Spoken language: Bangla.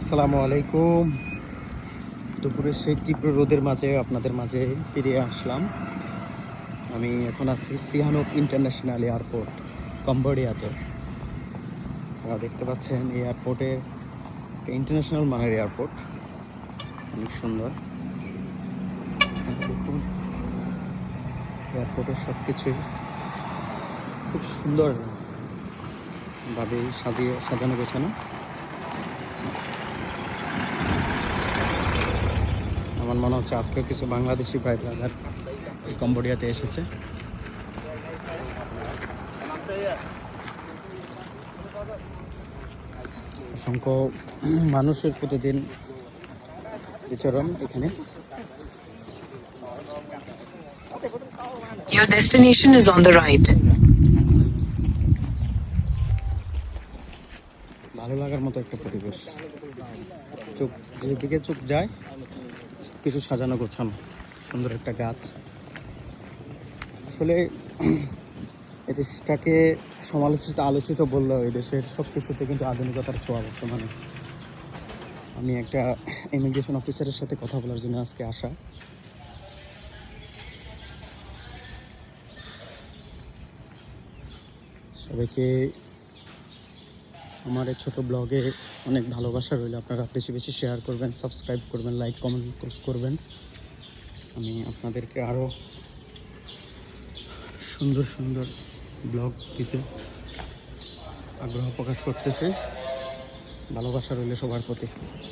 আসসালামু আলাইকুম। দুপুরের সেই তীব্র রোদের মাঝে আপনাদের মাঝে ফিরে আসলাম। আমি এখন আছি সিহানুক ইন্টারন্যাশনাল এয়ারপোর্ট, কম্বোডিয়াতে। দেখতে পাচ্ছেন এই এয়ারপোর্টের ইন্টারন্যাশনাল মানের এয়ারপোর্ট। অনেক সুন্দর। দেখুন, এয়ারপোর্টের সব কিছুই খুব সুন্দর ভাবে সাজিয়ে সাজানো গোছানো। আমার মনে হচ্ছে আজকে কিছু বাংলাদেশি প্রায় ব্রাদার কম্বোডিয়াতে এসেছে। অসংখ্য মানুষের প্রতিদিন বিচরণ এখানে। Your destination is on the right. ভালো লাগার মতো একটা পরিবেশ। চোখ যেদিকে চোখ যায় কিছু সাজানো গোছানো। সুন্দর একটা গাছ। আসলে এই দেশটাকে সমালোচিত, আলোচিত বললেও এই দেশের সব কিছুতে কিন্তু আধুনিকতার ছোঁয়া বর্তমানে। আমি একটা ইমিগ্রেশন অফিসারের সাথে কথা বলার জন্য আজকে আসা। সবাইকে আমার এই ছোটো ব্লগে অনেক ভালোবাসা রইল। আপনারা বেশি বেশি শেয়ার করবেন সাবস্ক্রাইব করবেন লাইক কমেন্ট করবেন। আমি আপনাদেরকে আরও সুন্দর সুন্দর ব্লগ দিতে আগ্রহ প্রকাশ করতেছি। ভালোবাসা রইলে সবার প্রতি।